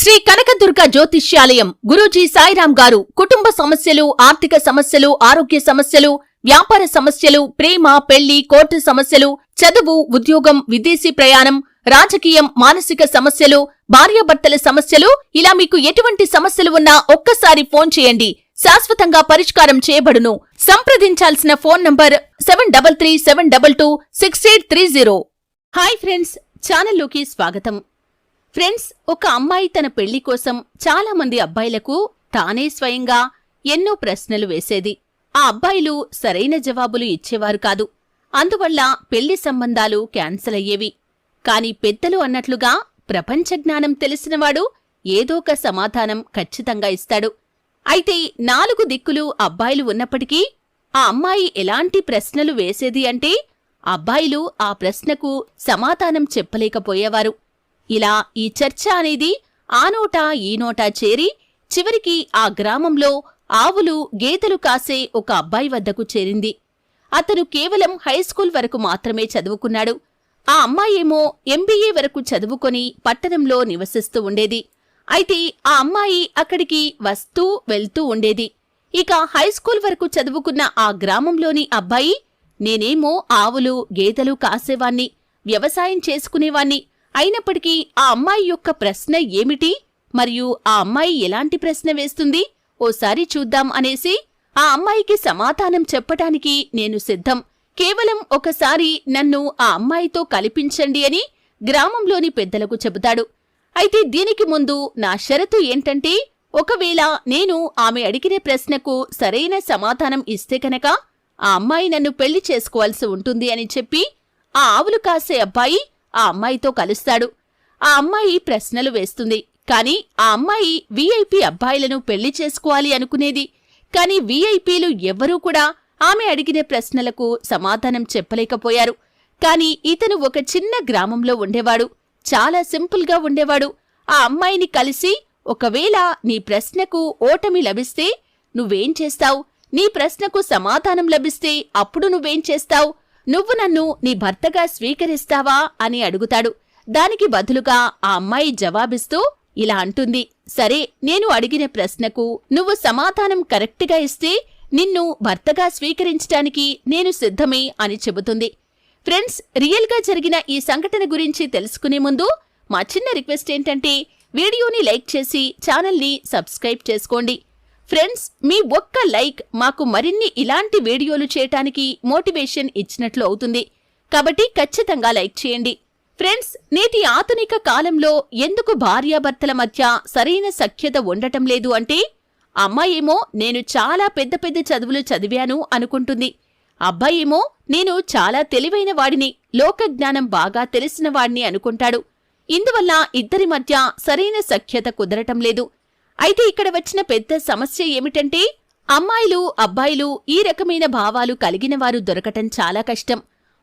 శ్రీ కనకదుర్గ జ్యోతిష్యాలయం గురూజీ సాయిరాం గారు కుటుంబ సమస్యలు ఆర్థిక సమస్యలు ఆరోగ్య సమస్యలు వ్యాపార సమస్యలు ప్రేమ పెళ్ళి కోర్టు సమస్యలు చదువు ఉద్యోగం విదేశీ ప్రయాణం రాజకీయం మానసిక సమస్యలు భార్యాభర్తల సమస్యలు ఇలా మీకు ఎటువంటి సమస్యలు ఉన్నా ఒక్కసారి ఫోన్ చేయండి. శాశ్వతంగా పరిష్కారం చేయబడును. సంప్రదించాల్సిన phone number seven double three seven double two six eight three zero. Hi friends ఛానల్లోకి స్వాగతం. ఫ్రెండ్స్ ఒక అమ్మాయి తన పెళ్ళి కోసం చాలా మంది అబ్బాయిలకు తానే స్వయంగా ఎన్నో ప్రశ్నలు వేసేది. ఆ అబ్బాయిలు సరైన జవాబులు ఇచ్చేవారు కాదు. అందువల్ల పెళ్ళి సంబంధాలు క్యాన్సల్ అయ్యేవి. కాని పెద్దలు అన్నట్లుగా ప్రపంచ జ్ఞానం తెలిసినవాడు ఏదో ఒక సమాధానం ఖచ్చితంగా ఇస్తాడు. అయితే నాలుగు దిక్కులు అబ్బాయిలు ఉన్నప్పటికీ ఆ అమ్మాయి ఎలాంటి ప్రశ్నలు వేసేది అంటే అబ్బాయిలు ఆ ప్రశ్నకు సమాధానం చెప్పలేకపోయేవారు. ఇలా ఈ చర్చ అనేది ఆ నోటా ఈ నోటా చేరి చివరికి ఆ గ్రామంలో ఆవులు గేదెలు కాసే ఒక అబ్బాయి వద్దకు చేరింది. అతను కేవలం హైస్కూల్ వరకు మాత్రమే చదువుకున్నాడు. ఆ అమ్మాయేమో ఎంబీఏ వరకు చదువుకొని పట్టణంలో నివసిస్తూ ఉండేది. అయితే ఆ అమ్మాయి అక్కడికి వస్తూ వెళ్తూ ఉండేది. ఇక హైస్కూల్ వరకు చదువుకున్న ఆ గ్రామంలోని అబ్బాయి నేనేమో ఆవులు గేదెలు కాసేవాణ్ణి వ్యవసాయం చేసుకునేవాణ్ణి అయినప్పటికీ ఆ అమ్మాయి యొక్క ప్రశ్న ఏమిటి? మరియు ఆ అమ్మాయి ఎలాంటి ప్రశ్న వేస్తుంది? ఓసారి చూద్దాం అనేసి ఆ అమ్మాయికి సమాధానం చెప్పటానికి నేను సిద్ధం. కేవలం ఒకసారి నన్ను ఆ అమ్మాయితో కల్పించండి అని గ్రామంలోని పెద్దలకు చెబుతాడు. అయితే దీనికి ముందు నా షరతు ఏంటంటే ఒకవేళ నేను ఆమె అడిగిన ప్రశ్నకు సరైన సమాధానం ఇస్తే కనుక ఆ అమ్మాయి నన్ను పెళ్ళి చేసుకోవాల్సి ఉంటుంది అని చెప్పి ఆ ఆవులు కాసే అబ్బాయి ఆ అమ్మాయితో కలుస్తాడు. ఆ అమ్మాయి ప్రశ్నలు వేస్తుంది. కాని ఆ అమ్మాయి వీఐపీ అబ్బాయిలను పెళ్ళి చేసుకోవాలి అనుకునేది. కాని వీఐపీలు ఎవ్వరూ కూడా ఆమె అడిగిన ప్రశ్నలకు సమాధానం చెప్పలేకపోయారు. కాని ఇతను ఒక చిన్న గ్రామంలో ఉండేవాడు. చాలా సింపుల్గా ఉండేవాడు. ఆ అమ్మాయిని కలిసి ఒకవేళ నీ ప్రశ్నకు ఓటమి లభిస్తే నువ్వేం చేస్తావు? నీ ప్రశ్నకు సమాధానం లభిస్తే అప్పుడు నువ్వేం చేస్తావు? నువ్వు నన్ను నీ భర్తగా స్వీకరిస్తావా అని అడుగుతాడు. దానికి బదులుగా ఆ అమ్మాయి జవాబిస్తూ ఇలా అంటుంది. సరే నేను అడిగిన ప్రశ్నకు నువ్వు సమాధానం కరెక్ట్గా ఇస్తే నిన్ను భర్తగా స్వీకరించటానికి నేను సిద్ధమే అని చెబుతుంది. ఫ్రెండ్స్ రియల్గా జరిగిన ఈ సంఘటన గురించి తెలుసుకునే ముందు మా చిన్న రిక్వెస్ట్ ఏంటంటే వీడియోని లైక్ చేసి ఛానల్ని సబ్స్క్రైబ్ చేసుకోండి. ఫ్రెండ్స్ మీ ఒక్క లైక్ మాకు మరిన్ని ఇలాంటి వీడియోలు చేయటానికి మోటివేషన్ ఇచ్చినట్లు అవుతుంది. కాబట్టి ఖచ్చితంగా లైక్ చేయండి. ఫ్రెండ్స్ నేటి ఆధునిక కాలంలో ఎందుకు భార్యాభర్తల మధ్య సరైన సఖ్యత ఉండటం లేదు అంటే అమ్మాయేమో నేను చాలా పెద్ద పెద్ద చదువులు చదివాను అనుకుంటుంది. అబ్బాయేమో నేను చాలా తెలివైన వాడిని లోకజ్ఞానం బాగా తెలిసిన వాడిని అనుకుంటాడు. ఇందువల్ల ఇద్దరి మధ్య సరైన సఖ్యత కుదరటం లేదు. అయితే ఇక్కడ వచ్చిన పెద్ద సమస్య ఏమిటంటే అమ్మాయిలు అబ్బాయిలు ఈ రకమైన భావాలు కలిగిన వారు దొరకటం చాలా కష్టం.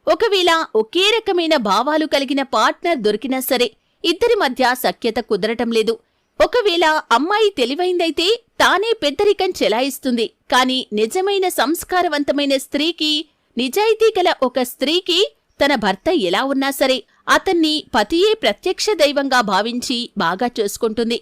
ఒకవేళ ఒకే రకమైన భావాలు కలిగిన పార్ట్నర్ దొరికినా సరే ఇద్దరి మధ్య సఖ్యత కుదరటం లేదు. ఒకవేళ అమ్మాయి తెలివైందైతే తానే పెద్దరికం చెలాయిస్తుంది. కాని నిజమైన సంస్కారవంతమైన స్త్రీకి నిజాయితీ గల ఒక స్త్రీకి తన భర్త ఎలా ఉన్నా సరే అతన్ని పతియే ప్రత్యక్ష దైవంగా భావించి బాగా చూసుకుంటుంది.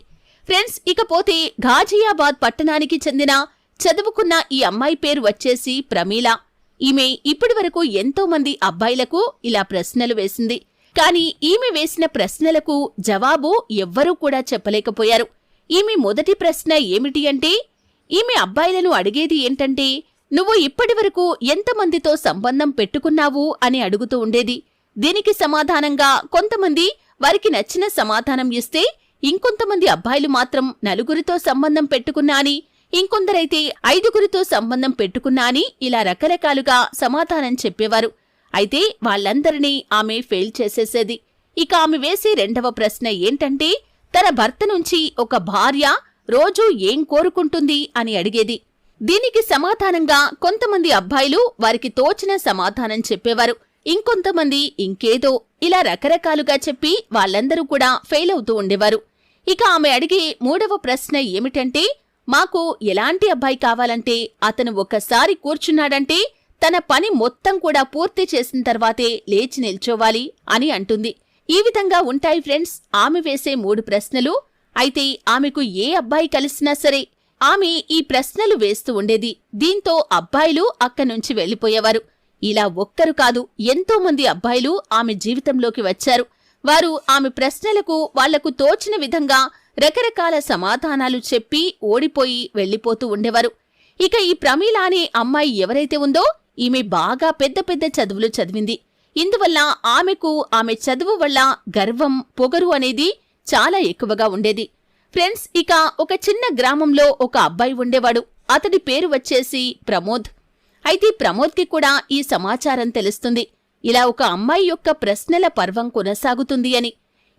ఫ్రెండ్స్ ఇకపోతే ఘాజియాబాద్ పట్టణానికి చెందిన చదువుకున్న ఈ అమ్మాయి పేరు వచ్చేసి ప్రమీల. ఈమె ఇప్పటివరకు ఎంతో మంది అబ్బాయిలకు ఇలా ప్రశ్నలు వేసింది. కాని ఈమె వేసిన ప్రశ్నలకు జవాబు ఎవ్వరూ కూడా చెప్పలేకపోయారు. ఈమె మొదటి ప్రశ్న ఏమిటి అంటే ఈమె అబ్బాయిలను అడిగేది ఏంటంటే నువ్వు ఇప్పటివరకు ఎంతమందితో సంబంధం పెట్టుకున్నావు? అని అడుగుతూ ఉండేది. దీనికి సమాధానంగా కొంతమంది వారికి నచ్చిన సమాధానం ఇస్తే ఇంకొంతమంది అబ్బాయిలు మాత్రం నలుగురితో సంబంధం పెట్టుకున్నా అని ఇంకొందరైతే ఐదుగురితో సంబంధం పెట్టుకున్నా అని ఇలా రకరకాలుగా సమాధానం చెప్పేవారు. అయితే వాళ్ళందరినీ ఆమె ఫెయిల్ చేసేసేది. ఇక ఆమె వేసే రెండవ ప్రశ్న ఏంటంటే తన భర్త నుంచి ఒక భార్య రోజూ ఏం కోరుకుంటుంది అని అడిగేది. దీనికి సమాధానంగా కొంతమంది అబ్బాయిలు వారికి తోచిన సమాధానం చెప్పేవారు. ఇంకొంతమంది ఇంకేదో ఇలా రకరకాలుగా చెప్పి వాళ్ళందరూ కూడా ఫెయిల్ అవుతూ ఉండేవారు. ఇక ఆమె అడిగే మూడవ ప్రశ్న ఏమిటంటే మాకు ఎలాంటి అబ్బాయి కావాలంటే అతను ఒక్కసారి కూర్చున్నాడంటే తన పని మొత్తం కూడా పూర్తి చేసిన తర్వాతే లేచి నిల్చోవాలి అని అంటుంది. ఈ విధంగా ఉంటాయి ఫ్రెండ్స్ ఆమె వేసే మూడు ప్రశ్నలు. అయితే ఆమెకు ఏ అబ్బాయి కలిసినా సరే ఆమె ఈ ప్రశ్నలు వేస్తూ ఉండేది. దీంతో అబ్బాయిలు అక్కనుంచి వెళ్ళిపోయేవారు ఇలా ఒక్కరు కాదు ఎంతో మంది అబ్బాయిలు ఆమె జీవితంలోకి వచ్చారు. వారు ఆమె ప్రశ్నలకు వాళ్ళకు తోచిన విధంగా రకరకాల సమాధానాలు చెప్పి ఓడిపోయి వెళ్ళిపోతూ ఉండేవారు. ఇక ఈ ప్రమీల అనే అమ్మాయి ఎవరైతే ఉందో ఈమె బాగా పెద్ద పెద్ద చదువులు చదివింది. ఇందువల్ల ఆమెకు ఆమె చదువు వల్ల గర్వం పొగరు అనేది చాలా ఎక్కువగా ఉండేది. ఫ్రెండ్స్ ఇక ఒక చిన్న గ్రామంలో ఒక అబ్బాయి ఉండేవాడు. అతడి పేరు వచ్చేసి ప్రమోద్. అయితే ప్రమోద్కి కూడా ఈ సమాచారం తెలుస్తుంది. ఇలా ఒక అమ్మాయి యొక్క ప్రశ్నల పర్వం కొనసాగుతుంది అని.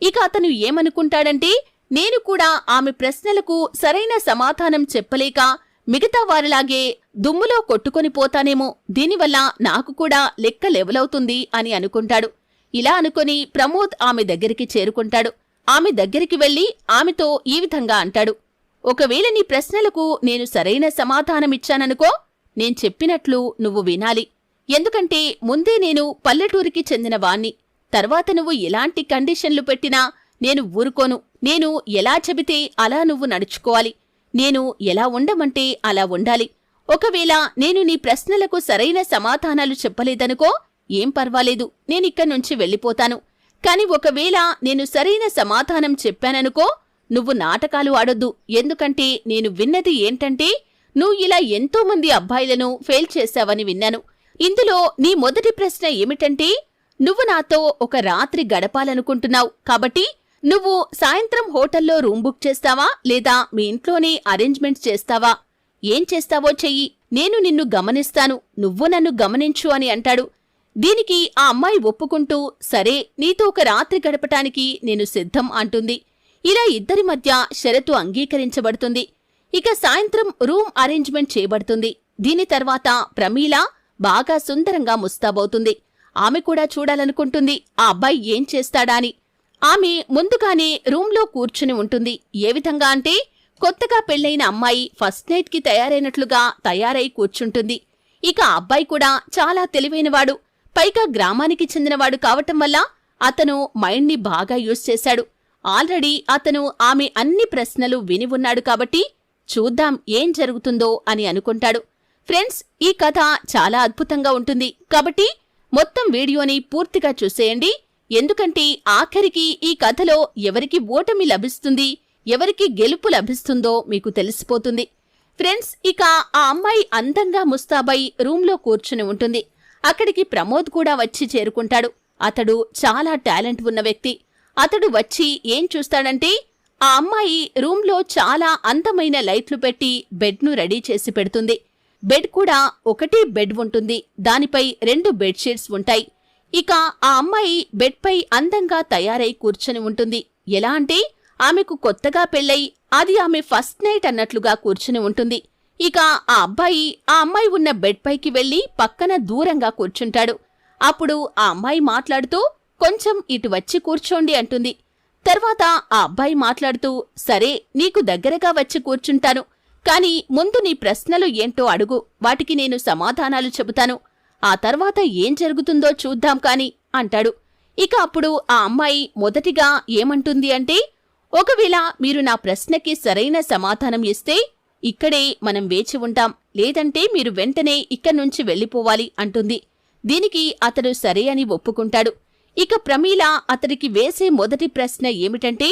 ఇక అతను ఏమనుకుంటాడంటే నేను కూడా ఆమె ప్రశ్నలకు సరైన సమాధానం చెప్పలేక మిగతా వారిలాగే దుమ్ములో కొట్టుకొని పోతానేమో. దీనివల్ల నాకు కూడా లెక్క లెవలవుతుంది అని అనుకుంటాడు. ఇలా అనుకొని ప్రమోద్ ఆమె దగ్గరికి చేరుకుంటాడు. ఆమె దగ్గరికి వెళ్ళి ఆమెతో ఈ విధంగా అంటాడు. ఒకవేళ నీ ప్రశ్నలకు నేను సరైన సమాధానమిచ్చాననుకో నేను చెప్పినట్లు నువ్వు వినాలి. ఎందుకంటే ముందే నేను పల్లెటూరికి చెందిన వాణ్ణి. తర్వాత నువ్వు ఎలాంటి కండిషన్లు పెట్టినా నేను ఊరుకోను. నేను ఎలా చెబితే అలా నువ్వు నడుచుకోవాలి. నేను ఎలా ఉండమంటే అలా ఉండాలి. ఒకవేళ నేను నీ ప్రశ్నలకు సరైన సమాధానాలు చెప్పలేదనుకో ఏం పర్వాలేదు. నేనిక్కడ్నుంచి వెళ్ళిపోతాను. కాని ఒకవేళ నేను సరైన సమాధానం చెప్పాననుకో నువ్వు నాటకాలు ఆడొద్దు. ఎందుకంటే నేను విన్నది ఏంటంటే నువ్వు ఇలా ఎంతో మంది అబ్బాయిలను ఫెయిల్ చేశావని విన్నాను. ఇందులో నీ మొదటి ప్రశ్న ఏమిటంటే నువ్వు నాతో ఒక రాత్రి గడపాలనుకుంటున్నావు. కాబట్టి నువ్వు సాయంత్రం హోటల్లో రూమ్ బుక్ చేస్తావా? లేదా మీ ఇంట్లోనే అరేంజ్మెంట్స్ చేస్తావా? ఏం చేస్తావో చెయ్యి. నేను నిన్ను గమనిస్తాను. నువ్వు నన్ను గమనించు అని అంటాడు. దీనికి ఆ అమ్మాయి ఒప్పుకుంటూ సరే నీతో ఒక రాత్రి గడపటానికి నేను సిద్ధం అంటుంది. ఇలా ఇద్దరి మధ్య షరతు అంగీకరించబడుతుంది. ఇక సాయంత్రం రూమ్ అరేంజ్మెంట్ చేయబడుతుంది. దీని తర్వాత ప్రమీల బాగా సుందరంగా ముస్తాబవుతుంది. ఆమె కూడా చూడాలనుకుంటుంది ఆ అబ్బాయి ఏం చేస్తాడా అని ఆమె ముందుగానే రూంలో కూర్చుని ఉంటుంది. ఏ విధంగా అంటే కొత్తగా పెళ్ళైన అమ్మాయి ఫస్ట్ నైట్కి తయారైనట్లుగా తయారై కూర్చుంటుంది. ఇక అబ్బాయి కూడా చాలా తెలివైనవాడు. పైగా గ్రామానికి చెందినవాడు కావటం వల్ల అతను మైండ్ని బాగా యూజ్ చేశాడు. ఆల్రెడీ అతను ఆమె అన్ని ప్రశ్నలు విని ఉన్నాడు కాబట్టి చూద్దాం ఏం జరుగుతుందో అని అనుకుంటాడు. ఫ్రెండ్స్ ఈ కథ చాలా అద్భుతంగా ఉంటుంది. కాబట్టి మొత్తం వీడియోని పూర్తిగా చూసేయండి. ఎందుకంటే ఆఖరికి ఈ కథలో ఎవరికి ఓటమి లభిస్తుంది ఎవరికి గెలుపు లభిస్తుందో మీకు తెలిసిపోతుంది. ఫ్రెండ్స్ ఇక ఆ అమ్మాయి అందంగా ముస్తాబై రూంలో కూర్చుని ఉంటుంది. అక్కడికి ప్రమోద్ కూడా వచ్చి చేరుకుంటాడు. అతడు చాలా టాలెంట్ ఉన్న వ్యక్తి. అతడు వచ్చి ఏం చూస్తాడంటే ఆ అమ్మాయి రూంలో చాలా అందమైన లైట్లు పెట్టి బెడ్ను రెడీ చేసి పెడుతుంది. బెడ్ కూడా ఒకటే బెడ్ ఉంటుంది. దానిపై రెండు బెడ్షీట్స్ ఉంటాయి. ఇక ఆ అమ్మాయి బెడ్పై అందంగా తయారై కూర్చొని ఉంటుంది. ఎలా అంటే ఆమెకు కొత్తగా పెళ్ళై అది ఆమె ఫస్ట్ నైట్ అన్నట్లుగా కూర్చుని ఉంటుంది. ఇక ఆ అబ్బాయి ఆ అమ్మాయి ఉన్న బెడ్ పైకి వెళ్ళి పక్కన దూరంగా కూర్చుంటాడు. అప్పుడు ఆ అమ్మాయి మాట్లాడుతూ కొంచెం ఇటు వచ్చి కూర్చోండి అంటుంది. తర్వాత ఆ అబ్బాయి మాట్లాడుతూ సరే నీకు దగ్గరగా వచ్చి కూర్చుంటాను. కాని ముందు నీ ప్రశ్నలు ఏంటో అడుగు. వాటికి నేను సమాధానాలు చెబుతాను. ఆ తర్వాత ఏం జరుగుతుందో చూద్దాం కాని అంటాడు. ఇక అప్పుడు ఆ అమ్మాయి మొదటిగా ఏమంటుంది అంటే ఒకవేళ మీరు నా ప్రశ్నకి సరైన సమాధానం ఇస్తే ఇక్కడే మనం వేచి ఉంటాం. లేదంటే మీరు వెంటనే ఇక్కడ్నుంచి వెళ్ళిపోవాలి అంటుంది. దీనికి అతడు సరే అని ఒప్పుకుంటాడు. ఇక ప్రమీల అతడికి వేసే మొదటి ప్రశ్న ఏమిటంటే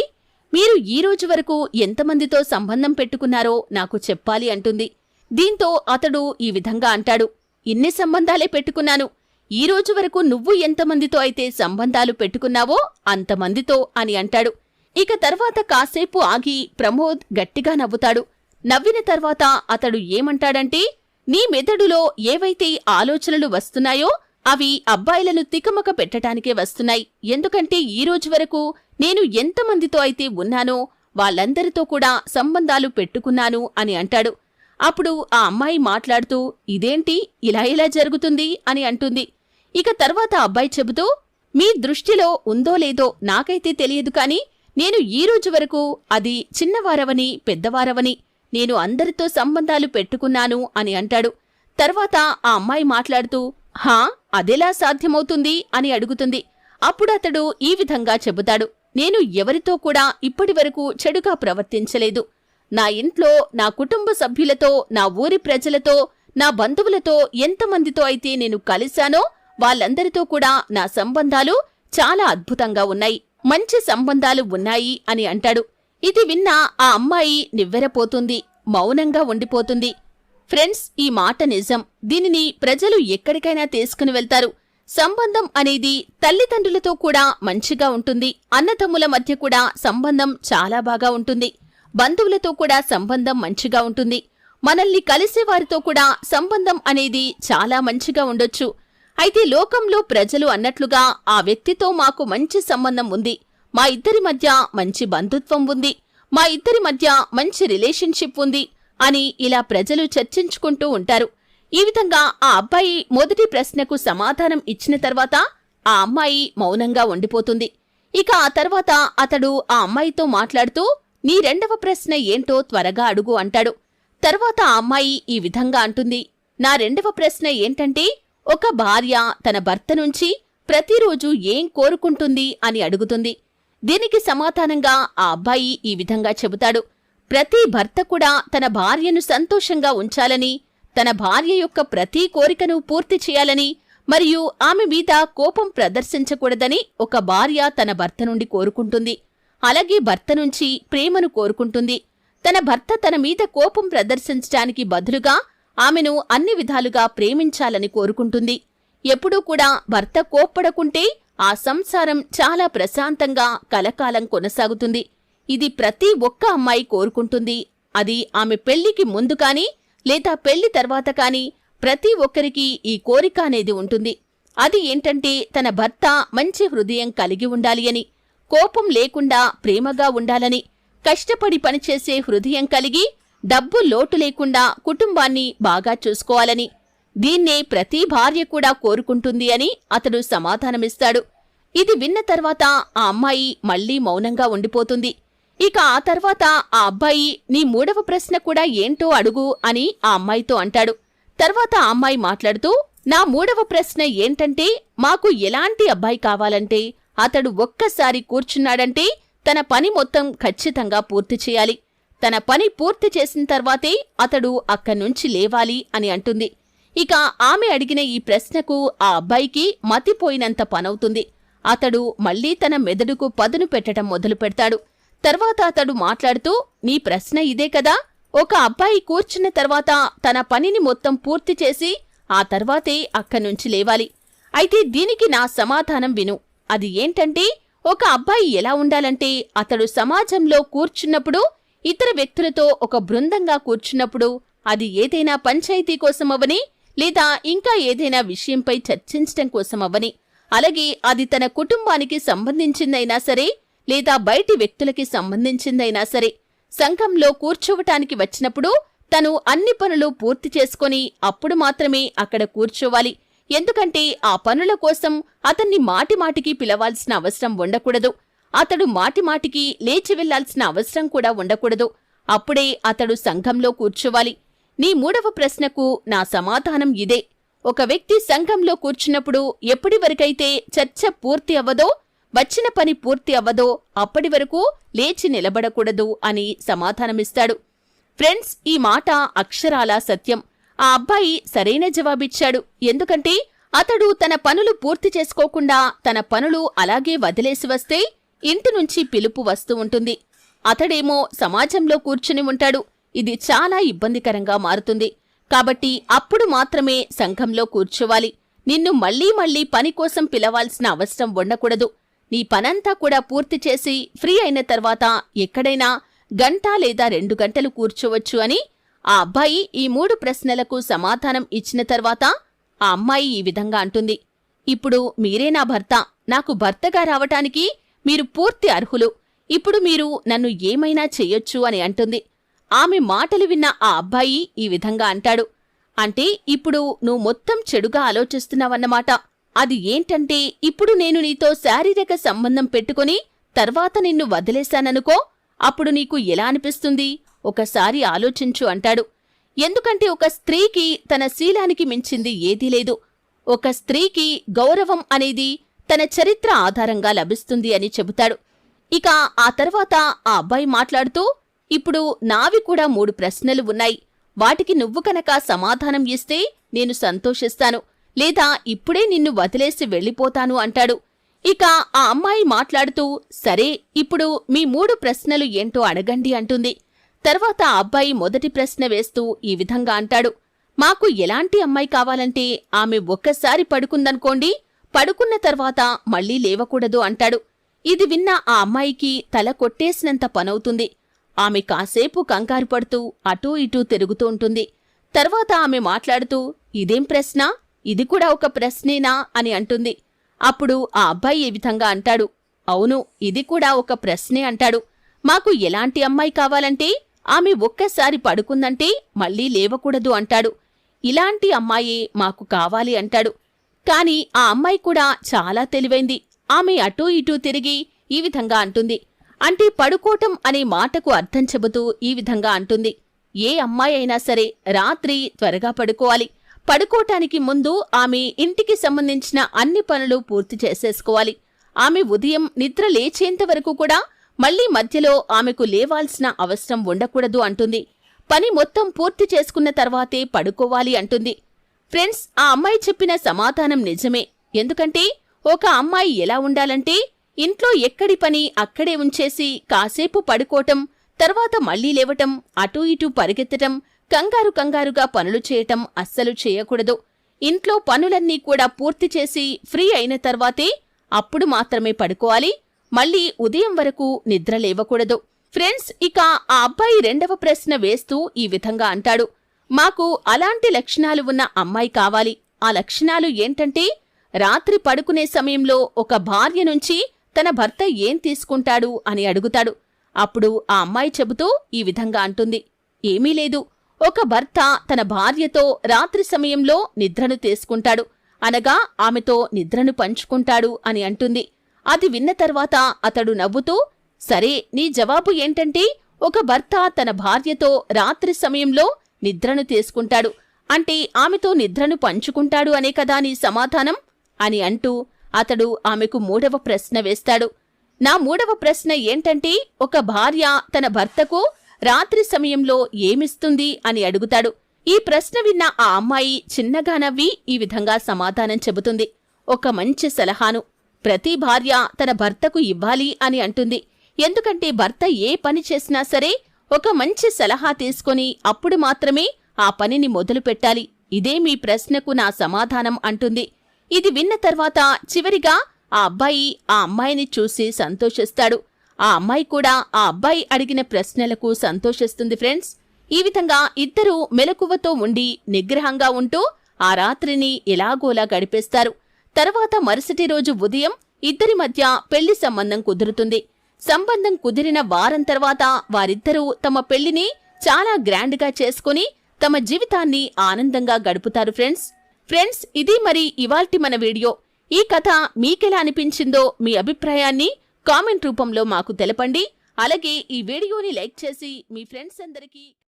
మీరు ఈ రోజు వరకు ఎంతమందితో సంబంధం పెట్టుకున్నారో నాకు చెప్పాలి అంటుంది. దీంతో అతడు ఈ విధంగా అంటాడు. ఇన్ని సంబంధాలే పెట్టుకున్నాను. ఈ రోజు వరకు నువ్వు ఎంతమందితో అయితే సంబంధాలు పెట్టుకున్నావో అంతమందితో అని అంటాడు. ఇక తర్వాత కాసేపు ఆగి ప్రమోద్ గట్టిగా నవ్వుతాడు. నవ్విన తర్వాత అతడు ఏమంటాడంటే నీ మెదడులో ఏవైతే ఆలోచనలు వస్తున్నాయో అవి అబ్బాయిలను తికమక పెట్టడానికే వస్తున్నాయి. ఎందుకంటే ఈ రోజు వరకు నేను ఎంతమందితో అయితే ఉన్నానో వాళ్ళందరితో కూడా సంబంధాలు పెట్టుకున్నాను అని అంటాడు. అప్పుడు ఆ అమ్మాయి మాట్లాడుతూ ఇదేంటి? ఇలా ఇలా జరుగుతుంది అని అంటుంది. ఇక తర్వాత అబ్బాయి చెబుతూ మీ దృష్టిలో ఉందో లేదో నాకైతే తెలియదు కాని నేను ఈ రోజు వరకు అది చిన్నవారవని పెద్దవారవని నేను అందరితో సంబంధాలు పెట్టుకున్నాను అని అంటాడు. తర్వాత ఆ అమ్మాయి మాట్లాడుతూ హా అదెలా సాధ్యమవుతుంది? అని అడుగుతుంది. అప్పుడు అతడు ఈ విధంగా చెబుతాడు. నేను ఎవరితో కూడా ఇప్పటివరకు చెడుగా ప్రవర్తించలేదు. నా ఇంట్లో నా కుటుంబ సభ్యులతో నా ఊరి ప్రజలతో నా బంధువులతో ఎంతమందితో అయితే నేను కలిశానో వాళ్ళందరితో కూడా నా సంబంధాలు చాలా అద్భుతంగా ఉన్నాయి. మంచి సంబంధాలు ఉన్నాయి అని అంటాడు. ఇది విన్న ఆ అమ్మాయి నివ్వెరపోతుంది మౌనంగా ఉండిపోతుంది. ఫ్రెండ్స్ ఈ మాట నిజం. దీనిని ప్రజలు ఎక్కడికైనా తీసుకుని వెళ్తారు. సంబంధం అనేది తల్లిదండ్రులతో కూడా మంచిగా ఉంటుంది. అన్నతమ్ముల మధ్య కూడా సంబంధం చాలా బాగా ఉంటుంది. బంధువులతో కూడా సంబంధం మంచిగా ఉంటుంది. మనల్ని కలిసే వారితో కూడా సంబంధం అనేది చాలా మంచిగా ఉండొచ్చు. అయితే లోకంలో ప్రజలు అన్నట్లుగా ఆ వ్యక్తితో మాకు మంచి సంబంధం ఉంది. మా ఇద్దరి మధ్య మంచి బంధుత్వం ఉంది. మా ఇద్దరి మధ్య మంచి రిలేషన్షిప్ ఉంది అని ఇలా ప్రజలు చర్చించుకుంటూ ఉంటారు. ఈ విధంగా ఆ అబ్బాయి మొదటి ప్రశ్నకు సమాధానం ఇచ్చిన తర్వాత ఆ అమ్మాయి మౌనంగా ఉండిపోతుంది. ఇక ఆ తర్వాత అతడు ఆ అమ్మాయితో మాట్లాడుతూ నీ రెండవ ప్రశ్న ఏంటో త్వరగా అడుగు అంటాడు. తర్వాత ఆ అమ్మాయి ఈ విధంగా అంటుంది నా రెండవ ప్రశ్న ఏంటంటే ఒక భార్య తన భర్త నుంచి ప్రతిరోజు ఏం కోరుకుంటుంది అని అడుగుతుంది. దీనికి సమాధానంగా ఆ అబ్బాయి ఈ విధంగా చెబుతాడు ప్రతి భర్త కూడా తన భార్యను సంతోషంగా ఉంచాలని తన భార్య యొక్క ప్రతి కోరికను పూర్తి చేయాలని మరియు ఆమె మీద కోపం ప్రదర్శించకూడదని ఒక భార్య తన భర్త నుండి కోరుకుంటుంది. అలాగే భర్త నుంచి ప్రేమను కోరుకుంటుంది. తన భర్త తన మీద కోపం ప్రదర్శించడానికి బదులుగా ఆమెను అన్ని విధాలుగా ప్రేమించాలని కోరుకుంటుంది. ఎప్పుడూ కూడా భర్త కోప్పడకుంటే ఆ సంసారం చాలా ప్రశాంతంగా కలకాలం కొనసాగుతుంది. ఇది ప్రతి ఒక్క అమ్మాయి కోరుకుంటుంది. అది ఆమె పెళ్ళికి ముందు కానీ లేదా పెళ్ళి తర్వాత కాని ప్రతి ఒక్కరికి ఈ కోరిక అనేది ఉంటుంది. అది ఏంటంటే తన భర్త మంచి హృదయం కలిగి ఉండాలి అని కోపం లేకుండా ప్రేమగా ఉండాలని కష్టపడి పనిచేసే హృదయం కలిగి డబ్బు లోటు లేకుండా కుటుంబాన్ని బాగా చూసుకోవాలని దీన్నే ప్రతి భార్య కూడా కోరుకుంటుంది అని అతడు సమాధానమిస్తాడు. ఇది విన్న తర్వాత ఆ అమ్మాయి మళ్ళీ మౌనంగా ఉండిపోతుంది. ఇక ఆ తర్వాత ఆ అబ్బాయి నీ మూడవ ప్రశ్న కూడా ఏంటో అడుగు అని ఆ అమ్మాయితో అంటాడు. తర్వాత ఆ అమ్మాయి మాట్లాడుతూ నా మూడవ ప్రశ్న ఏంటంటే మాకు ఎలాంటి అబ్బాయి కావాలంటే అతడు ఒక్కసారి కూర్చున్నాడంటే తన పని మొత్తం ఖచ్చితంగా పూర్తి చేయాలి. తన పని పూర్తి చేసిన తర్వాతే అతడు అక్కడ్నుంచి లేవాలి అని అంటుంది. ఇక ఆమె అడిగిన ఈ ప్రశ్నకు ఆ అబ్బాయికి మతిపోయినంత పనవుతుంది. అతడు మళ్ళీ తన మెదడుకు పదును పెట్టడం మొదలు పెడతాడు తర్వాత అతడు మాట్లాడుతూ నీ ప్రశ్న ఇదే కదా? ఒక అబ్బాయి కూర్చున్న తర్వాత తన పనిని మొత్తం పూర్తి చేసి ఆ తర్వాతే అక్కడ్నుంచి లేవాలి. అయితే దీనికి నా సమాధానం విను. అది ఏంటంటే ఒక అబ్బాయి ఎలా ఉండాలంటే అతడు సమాజంలో కూర్చున్నప్పుడు ఇతర వ్యక్తులతో ఒక బృందంగా కూర్చున్నప్పుడు అది ఏదైనా పంచాయతీ కోసమవని లేదా ఇంకా ఏదైనా విషయంపై చర్చించటం కోసమవ్వని. అలాగే అది తన కుటుంబానికి సంబంధించిందైనా సరే లేదా బయటి వ్యక్తులకి సంబంధించిందైనా సరే సంఘంలో కూర్చోవటానికి వచ్చినప్పుడు తను అన్ని పనులు పూర్తి చేసుకొని అప్పుడు మాత్రమే అక్కడ కూర్చోవాలి. ఎందుకంటే ఆ పనుల కోసం అతన్ని మాటిమాటికి పిలవాల్సిన అవసరం ఉండకూడదు. అతడు మాటిమాటికి లేచి వెళ్ళాల్సిన అవసరం కూడా ఉండకూడదు. అప్పుడే అతడు సంఘంలో కూర్చోవాలి. నీ మూడవ ప్రశ్నకు నా సమాధానం ఇదే. ఒక వ్యక్తి సంఘంలో కూర్చున్నప్పుడు ఎప్పటివరకైతే చర్చ పూర్తి అవ్వదో వచ్చిన పని పూర్తి అవ్వదో అప్పటి వరకు లేచి నిలబడకూడదు అని సమాధానమిస్తాడు. ఫ్రెండ్స్ ఈ మాట అక్షరాలా సత్యం. ఆ అబ్బాయి సరైన జవాబిచ్చాడు. ఎందుకంటే అతడు తన పనులు పూర్తి చేసుకోకుండా తన పనులు అలాగే వదిలేసి వస్తే ఇంటి నుంచి పిలుపు వస్తూ ఉంటుంది. అతడేమో సమాజంలో కూర్చుని ఉంటాడు. ఇది చాలా ఇబ్బందికరంగా మారుతుంది. కాబట్టి అప్పుడు మాత్రమే సంఘంలో కూర్చోవాలి. నిన్ను మళ్ళీ మళ్ళీ పని కోసం పిలవాల్సిన అవసరం ఉండకూడదు. నీ పనంతా కూడా పూర్తి చేసి ఫ్రీ అయిన తర్వాత ఎక్కడైనా గంట లేదా రెండు గంటలు కూర్చోవచ్చు అని ఆ అబ్బాయి ఈ మూడు ప్రశ్నలకు సమాధానం ఇచ్చిన తర్వాత ఆ అమ్మాయి ఈ విధంగా అంటుంది. ఇప్పుడు మీరే నా భర్త. నాకు భర్తగా రావటానికి మీరు పూర్తి అర్హులు. ఇప్పుడు మీరు నన్ను ఏమైనా చెయ్యొచ్చు అని అంటుంది. ఆమె మాటలు విన్న ఆ అబ్బాయి ఈ విధంగా అంటాడు. అంటే ఇప్పుడు నువ్వు మొత్తం చెడుగా ఆలోచిస్తున్నావన్నమాట. అది ఏంటంటే ఇప్పుడు నేను నీతో శారీరక సంబంధం పెట్టుకుని తర్వాత నిన్ను వదిలేశాననుకో అప్పుడు నీకు ఎలా అనిపిస్తుంది? ఒకసారి ఆలోచించు అంటాడు. ఎందుకంటే ఒక స్త్రీకి తన శీలానికి మించింది ఏదీ లేదు. ఒక స్త్రీకి గౌరవం అనేది తన చరిత్ర ఆధారంగా లభిస్తుంది అని చెబుతాడు. ఇక ఆ తర్వాత ఆ అబ్బాయి మాట్లాడుతూ ఇప్పుడు నావి కూడా మూడు ప్రశ్నలు ఉన్నాయి. వాటికి నువ్వు కనుక సమాధానం ఇస్తే నేను సంతోషిస్తాను. లేదా ఇప్పుడే నిన్ను వదిలేసి వెళ్ళిపోతాను అంటాడు. ఇక ఆ అమ్మాయి మాట్లాడుతూ సరే ఇప్పుడు మీ మూడు ప్రశ్నలు ఏంటో అడగండి అంటుంది. తర్వాత ఆ అబ్బాయి మొదటి ప్రశ్న వేస్తూ ఈ విధంగా అంటాడు. మాకు ఎలాంటి అమ్మాయి కావాలంటే ఆమె ఒక్కసారి పడుకుందనుకోండి పడుకున్న తర్వాత మళ్ళీ లేవకూడదు అంటాడు. ఇది విన్న ఆ అమ్మాయికి తల కొట్టేసినంత పనవుతుంది. ఆమె కాసేపు కంగారు పడుతూ అటూ ఇటూ తిరుగుతూ ఉంటుంది. తర్వాత ఆమె మాట్లాడుతూ ఇదేం ప్రశ్న? ఇది కూడా ఒక ప్రశ్నేనా అని అంటుంది. అప్పుడు ఆ అబ్బాయి ఈ విధంగా అంటాడు. అవును ఇది కూడా ఒక ప్రశ్నే అంటాడు. మాకు ఎలాంటి అమ్మాయి కావాలంటే ఆమె ఒక్కసారి పడుకుందంటే మళ్ళీ లేవకూడదు అంటాడు. ఇలాంటి అమ్మాయే మాకు కావాలి అంటాడు. కాని ఆ అమ్మాయి కూడా చాలా తెలివైంది. ఆమె అటూ ఇటూ తిరిగి ఈ విధంగా అంటుంది. అంటే పడుకోవటం అనే మాటకు అర్థం చెబుతూ ఈ విధంగా అంటుంది. ఏ అమ్మాయి అయినా సరే రాత్రి త్వరగా పడుకోవాలి. పడుకోటానికి ముందు ఆమె ఇంటికి సంబంధించిన అన్ని పనులు పూర్తి చేసేసుకోవాలి. ఆమె ఉదయం నిద్ర లేచేంత వరకు కూడా మళ్ళీ మధ్యలో ఆమెకు లేవాల్సిన అవసరం ఉండకూడదు అంటుంది. పని మొత్తం పూర్తి చేసుకున్న తర్వాతే పడుకోవాలి అంటుంది. ఫ్రెండ్స్ ఆ అమ్మాయి చెప్పిన సమాధానం నిజమే. ఎందుకంటే ఒక అమ్మాయి ఎలా ఉండాలంటే ఇంట్లో ఎక్కడి పని అక్కడే ఉంచేసి కాసేపు పడుకోవటం తర్వాత మళ్ళీ లేవటం అటూ ఇటూ పరిగెత్తటం కంగారు కంగారుగా పనులు చేయటం అస్సలు చేయకూడదు. ఇంట్లో పనులన్నీ కూడా పూర్తి చేసి ఫ్రీ అయిన తర్వాతే అప్పుడు మాత్రమే పడుకోవాలి. మళ్ళీ ఉదయం వరకు నిద్ర లేవకూడదు. ఫ్రెండ్స్ ఇక ఆ అబ్బాయి రెండవ ప్రశ్న వేస్తూ ఈ విధంగా అంటాడు. మాకు అలాంటి లక్షణాలు ఉన్న అమ్మాయి కావాలి. ఆ లక్షణాలు ఏంటంటే రాత్రి పడుకునే సమయంలో ఒక భార్య నుంచి తన భర్త ఏం తీసుకుంటాడు అని అడుగుతాడు. అప్పుడు ఆ అమ్మాయి చెబుతూ ఈ విధంగా అంటుంది. ఏమీ లేదు. ఒక భర్త తన భార్యతో రాత్రి సమయంలో నిద్రను తీసుకుంటాడు. అనగా ఆమెతో నిద్రను పంచుకుంటాడు అని అంటుంది. అది విన్న తర్వాత అతడు నవ్వుతూ సరే నీ జవాబు ఏంటంటే ఒక భర్త తన భార్యతో రాత్రి సమయంలో నిద్రను తీసుకుంటాడు. అంటే ఆమెతో నిద్రను పంచుకుంటాడు అనే కదా నీ సమాధానం? అని అంటూ అతడు ఆమెకు మూడవ ప్రశ్న వేస్తాడు. నా మూడవ ప్రశ్న ఏంటంటే ఒక భార్య తన భర్తకు రాత్రి సమయంలో ఏమిస్తుంది అని అడుగుతాడు. ఈ ప్రశ్న విన్న ఆ అమ్మాయి చిన్నగా నవ్వి ఈ విధంగా సమాధానం చెబుతుంది. ఒక మంచి సలహాను. ప్రతి భార్య తన భర్తకు ఇవ్వాలి అని అంటుంది. ఎందుకంటే భర్త ఏ పని చేసినా సరే ఒక మంచి సలహా తీసుకొని అప్పుడు మాత్రమే ఆ పనిని మొదలు పెట్టాలి. ఇదే మీ ప్రశ్నకు నా సమాధానం అంటుంది. ఇది విన్న తర్వాత చివరిగా ఆ అబ్బాయి ఆ అమ్మాయిని చూసి సంతోషిస్తాడు. ఆ అమ్మాయి కూడా ఆ అబ్బాయి అడిగిన ప్రశ్నలకు సంతోషిస్తుంది ఫ్రెండ్స్. ఈ విధంగా ఇద్దరూ మెలకువతో ఉండి నిగ్రహంగా ఉంటూ ఆ రాత్రిని ఎలాగోలా గడిపేస్తారు. తర్వాత మరుసటి రోజు ఉదయం ఇద్దరి మధ్య పెళ్ళి సంబంధం కుదురుతుంది. సంబంధం కుదిరిన వారం తర్వాత వారిద్దరూ తమ పెళ్ళిని చాలా గ్రాండ్గా చేసుకుని తమ జీవితాన్ని ఆనందంగా గడుపుతారు ఫ్రెండ్స్. ఫ్రెండ్స్ ఇది మరి ఇవాల్టి మన వీడియో. ఈ కథ మీకెలా అనిపించిందో మీ అభిప్రాయాన్ని కామెంట్ రూపంలో మాకు తెలపండి. అలాగే ఈ వీడియోని లైక్ చేసి మీ ఫ్రెండ్స్ అందరికీ